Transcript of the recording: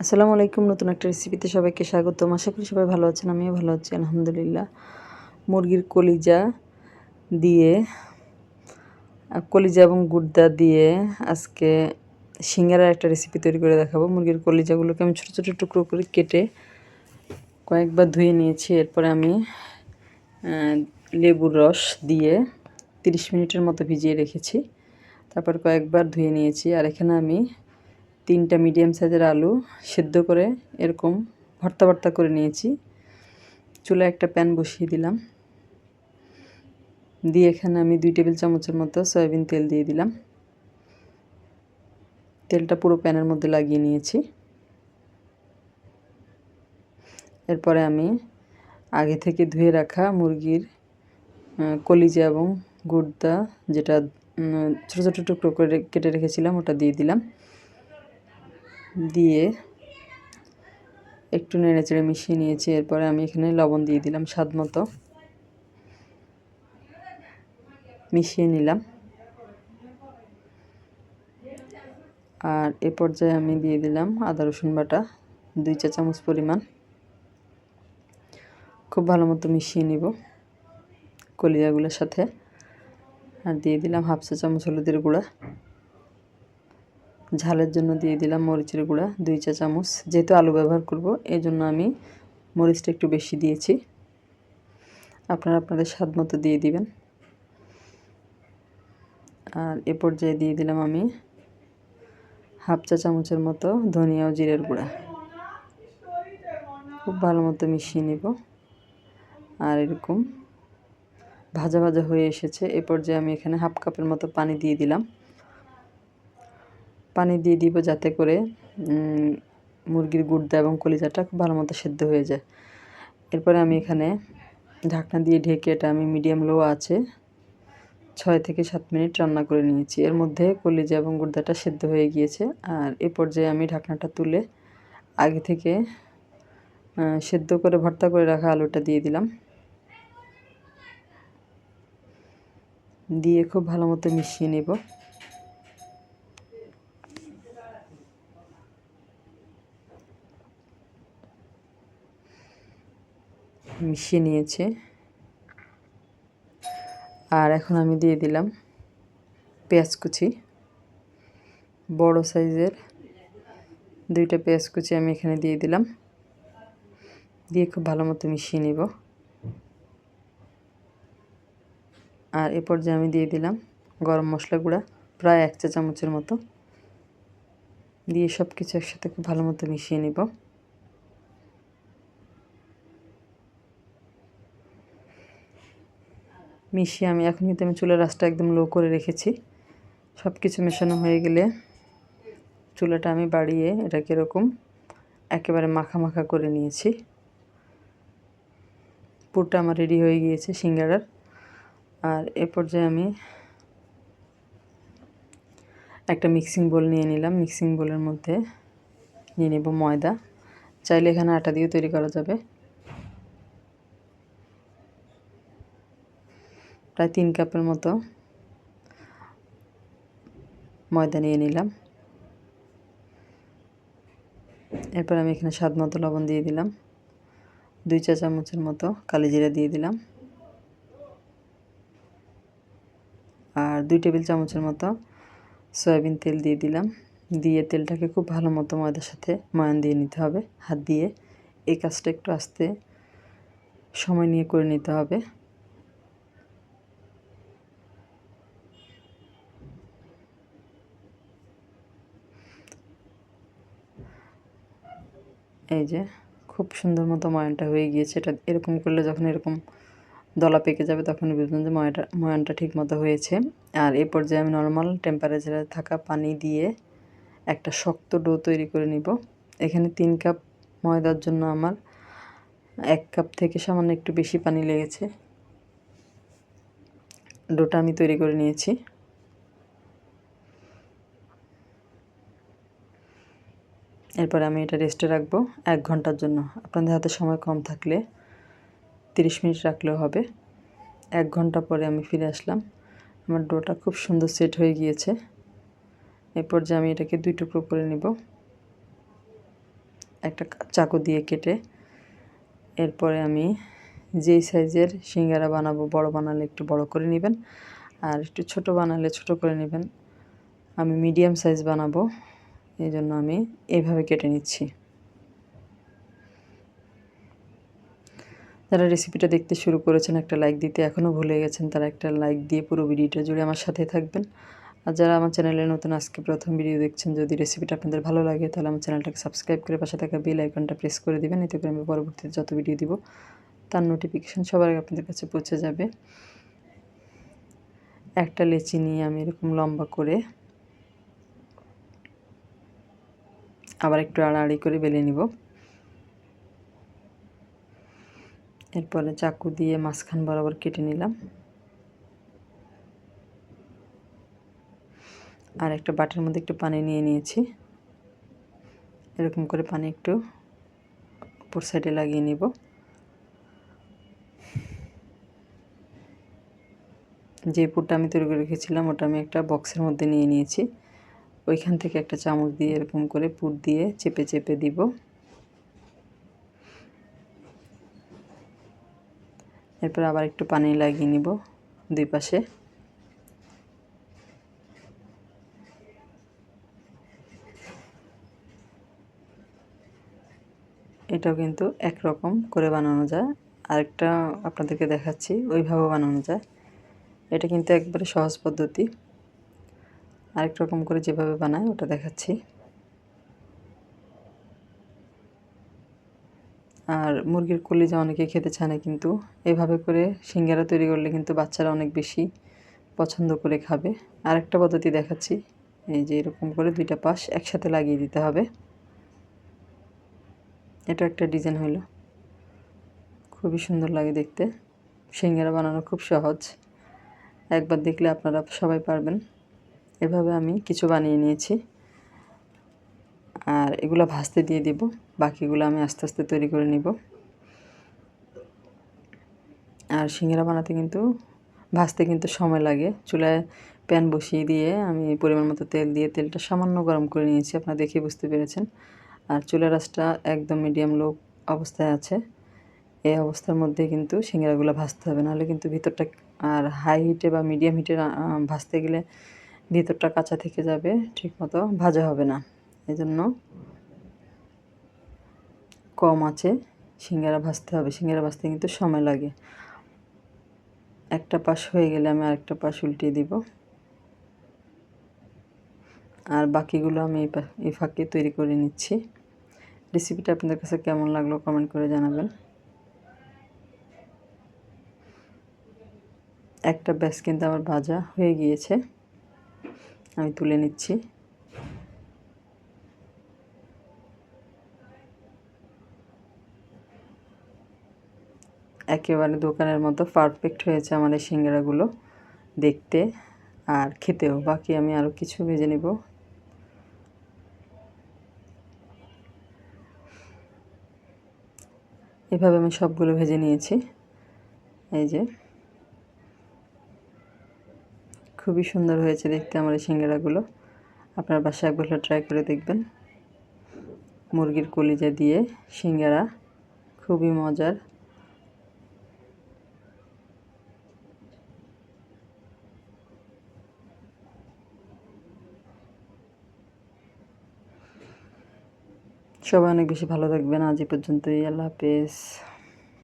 আসসালামু আলাইকুম, নতুন একটা রেসিপিতে সবাইকে স্বাগতম। আশা করি সবাই ভালো আছেন, আমিও ভালো আছি, আলহামদুলিল্লাহ। মুরগির কলিজা দিয়ে কলিজা এবং গুর্দা দিয়ে আজকে সিঙ্গারার একটা রেসিপি তৈরি করে দেখাবো। মুরগির কলিজাগুলোকে আমি ছোটো ছোটো টুকরো করে কেটে কয়েকবার ধুয়ে নিয়েছি। এরপরে আমি লেবুর রস দিয়ে তিরিশ মিনিটের মতো ভিজিয়ে রেখেছি। তারপর কয়েকবার ধুয়ে নিয়েছি। আর এখানে আমি তিনটা মিডিয়াম সাইজের আলু সেদ্ধ করে এরকম ভর্তা ভর্তা করে নিয়েছি। চুলায় একটা প্যান বসিয়ে দিলাম। দিয়ে এখানে আমি দুই টেবিল চামচের মতো সয়াবিন তেল দিয়ে দিলাম। তেলটা পুরো প্যানের মধ্যে লাগিয়ে নিয়েছি। এরপরে আমি আগে থেকে ধুয়ে রাখা মুরগির কলিজা এবং গুর্দা যেটা ছোটো ছোটো টুকরো করে কেটে রেখেছিলাম, ওটা দিয়ে দিলাম। দিয়ে একটু নেড়েচেড়ে মিশিয়ে নিয়েছি। এরপরে আমি এখানে লবণ দিয়ে দিলাম স্বাদ মতো। মিশিয়ে নিলাম। আর এ পর্যায়ে আমি দিয়ে দিলাম আদা, রসুন বাটা, দুই চা চামচ পরিমাণ। খুব ভালো মতো মিশিয়ে নিব কলিজাগুলোর সাথে। আর দিয়ে দিলাম হাফ চা চামচ হলুদের গুঁড়া। ঝালের জন্য দিয়ে দিলাম মরিচের গুঁড়া, দুই চা চামচ। যেহেতু আলু ব্যবহার করব এই জন্য আমি মরিচটা একটু বেশি দিয়েছি। আপনারা আপনাদের স্বাদ মতো দিয়ে দিবেন। আর এ পর্যায়ে দিয়ে দিলাম আমি হাফ চা চামচের মতো ধনিয়া ও জিরের গুঁড়া। খুব ভালো মতো মিশিয়ে নেব। আর এরকম ভাজা ভাজা হয়ে এসেছে। এ পর্যায়ে আমি এখানে হাফ কাপের মতো পানি দিয়ে দিলাম। পানি দিয়ে দিব যাতে করে মুরগির গুড়দা এবং কলিজাটা খুব ভালো মতো সেদ্ধ হয়ে যায়। এরপরে আমি এখানে ঢাকনা দিয়ে ঢেকে এটা আমি মিডিয়াম লো আছে, ছয় থেকে সাত মিনিট রান্না করে নিয়েছি। এর মধ্যে কলিজা এবং গুড়দাটা সেদ্ধ হয়ে গিয়েছে। আর এ পর্যায়ে আমি ঢাকনাটা তুলে আগে থেকে সেদ্ধ করে ভর্তা করে রাখা আলুটা দিয়ে দিলাম। দিয়ে খুব ভালো মতো মিশিয়ে নেব। মিশিয়ে নিয়েছে। আর এখন আমি দিয়ে দিলাম পেঁয়াজ কুচি। বড় সাইজের দুইটা পেঁয়াজ কুচি আমি এখানে দিয়ে দিলাম। দিয়ে খুব ভালো মতো মিশিয়ে নিব। আর এ পর্যায়ে আমি দিয়ে দিলাম গরম মশলা গুঁড়া, প্রায় এক চা চামচের মতো। দিয়ে সব কিছু একসাথে খুব ভালো মতো মিশিয়ে নিব। মিশিয়ে আমি এখন কিন্তু আমি চুলার রাসটা একদম লো করে রেখেছি। সব কিছু মেশানো হয়ে গেলে চুলাটা আমি বাড়িয়ে এটাকে এরকম একেবারে মাখা মাখা করে নিয়েছি। পুরটা আমার রেডি হয়ে গিয়েছে সিঙ্গারার। আর এ পর্যায়ে আমি একটা মিক্সিং বোল নিয়ে নিলাম। মিক্সিং বোলের মধ্যে নিয়ে নেব ময়দা। চাইলে এখানে আটা দিয়ে তৈরি করা যাবে। প্রায় তিন কাপের মতো ময়দা নিয়ে নিলাম। এরপর আমি এখানে স্বাদ মতো লবণ দিয়ে দিলাম। দুই চা চামচের মতো কালি জিরা দিয়ে দিলাম। আর দুই টেবিল চামচের মতো সয়াবিন তেল দিয়ে দিলাম। দিয়ে তেলটাকে খুব ভালো মতো ময়দার সাথে ময়ান দিয়ে নিতে হবে। হাত দিয়ে এই কাজটা একটু আস্তে সময় নিয়ে করে নিতে হবে। এই যে, খুব সুন্দর মতো ময়নটা হয়ে গিয়েছে। এটা এরকম করলে যখন এরকম দলা পেকে যাবে তখন বুঝবেন যে ময়াটা ময়ানটা ঠিক মতো হয়েছে। আর এ পর্যায়ে আমি নর্মাল টেম্পারেচারে থাকা পানি দিয়ে একটা শক্ত ডো তৈরি করে নিব। এখানে তিন কাপ ময়দার জন্য আমার এক কাপ থেকে সামান্য একটু বেশি পানি লেগেছে। ডোটা আমি তৈরি করে নিয়েছি। এরপরে আমি এটা রেস্টে রাখব এক ঘণ্টার জন্য। আপনাদের হাতে সময় কম থাকলে তিরিশ মিনিট রাখলেও হবে। এক ঘণ্টা পরে আমি ফিরে আসলাম। আমার ডোটা খুব সুন্দর সেট হয়ে গিয়েছে। এরপর যে আমি এটাকে দুই টুকরো করে নিব। একটা চাকু দিয়ে কেটে এরপরে আমি যেই সাইজের সিঙ্গারা বানাবো, বড় বানালে একটু বড় করে নেবেন। আর একটু ছোট বানালে ছোট করে নেবেন। আমি মিডিয়াম সাইজ বানাবো। এই জন্য আমি এইভাবে কেটে নিচ্ছি। যারা রেসিপিটা দেখতে শুরু করেছেন, একটা লাইক দিতে এখনও ভুলে গেছেন, তারা একটা লাইক দিয়ে পুরো ভিডিওটা জুড়ে আমার সাথে থাকবেন। আর যারা আমার চ্যানেলে নতুন, আজকে প্রথম ভিডিও দেখছেন, যদি রেসিপিটা আপনাদের ভালো লাগে, তাহলে আমার চ্যানেলটাকে সাবস্ক্রাইব করে পাশে থাকা বেল আইকনটা প্রেস করে দিবেন, এতে করে আমি পরবর্তীতে যত ভিডিও দিব, তার নোটিফিকেশান সবার আগে আপনাদের কাছে পৌঁছে যাবে। একটা লেচি নিয়ে আমি এরকম লম্বা করে আবার একটু আড়াআড়ি করে বেলে নিব। এরপরে চাকু দিয়ে মাঝখান বরাবর কেটে নিলাম। আর একটা বাটির মধ্যে একটু পানি নিয়ে নিয়েছি। এরকম করে পানি একটু উপর সাইডে লাগিয়ে নিব। যে পুরটা আমি তৈরি করে রেখেছিলাম, ওটা আমি একটা বক্সের মধ্যে নিয়ে নিয়েছি। ওইখান থেকে একটা চামচ দিয়ে এরকম করে পুর দিয়ে চেপে চেপে দিব। এরপর আবার একটু পানি লাগিয়ে নিব দুই পাশে। এটাও কিন্তু একরকম করে বানানো যায়। আরেকটা আপনাদেরকে দেখাচ্ছি, ওইভাবেও বানানো যায়। এটা কিন্তু একবারে সহজ পদ্ধতি। আরেক রকম করে যেভাবে বানায়, ওটা দেখাচ্ছি। আর মুরগির কলিজা অনেকে খেতে চায় না কিন্তু, এভাবে করে সিঙ্গারা তৈরি করলে কিন্তু বাচ্চারা অনেক বেশি পছন্দ করে খাবে। আরেকটা পদ্ধতি দেখাচ্ছি, এই যে এরকম করে দুইটা পাশ একসাথে লাগিয়ে দিতে হবে। এটা একটা ডিজাইন হলো খুবই সুন্দর লাগে দেখতে। সিঙ্গারা বানানো খুব সহজ। একবার দেখলে আপনারা সবাই পারবেন। এভাবে আমি কিছু বানিয়ে নিয়েছি। আর এগুলো ভাজতে দিয়ে দিব, বাকিগুলো আমি আস্তে আস্তে তৈরি করে নিব। আর সিঙ্গারা বানাতে কিন্তু, ভাজতে কিন্তু সময় লাগে। চুলায় প্যান বসিয়ে দিয়ে আমি পরিমাণ মতো তেল দিয়ে তেলটা সামান্য গরম করে নিয়েছি, আপনারা দেখে বুঝতে পেরেছেন। আর চুলার রাসটা একদম মিডিয়াম লো অবস্থায় আছে। এই অবস্থার মধ্যে কিন্তু সিঙ্গারাগুলো ভাজতে হবে, নাহলে কিন্তু ভিতরটা আর হাই হিটে বা মিডিয়াম হিটে ভাজতে গেলে ভিতরটা কাঁচা থেকে যাবে, ঠিকমতো ভাজা হবে না। এজন্য কম আছে, সিঙ্গারা ভাজতে হবে। সিঙ্গারা ভাজতে কিন্তু সময় লাগে। একটা পাশ হয়ে গেলে আমি আরেকটা পাশ উল্টিয়ে দিব। আর বাকিগুলো আমি এই ফাঁকে তৈরি করে নিচ্ছি। রেসিপিটা আপনাদের কাছে কেমন লাগল কমেন্ট করে জানাবেন। একটা ব্যাস কিন্তু আমার ভাজা হয়ে গিয়েছে। আমি তুলে নিচ্ছি। একেবারে দোকানের মতো পারফেক্ট হয়েছে এই সিঙ্গারাগুলো দেখতে আর খেতেও। বাকি আমি আরও কিছু ভেজে নেব। এভাবে আমি সবগুলো ভেজে নিয়েছি। এই যে খুবই সুন্দর হয়েছে দেখতে আমার এই সিঙ্গারাগুলো। আপনার বাসায় একবার ট্রাই করে দেখবেন। মুরগির কলিজা দিয়ে সিঙ্গারা, খুবই মজার। সবাই অনেক বেশি ভালো থাকবেন। আজ এই পর্যন্তই। আল্লাহ হাফেজ।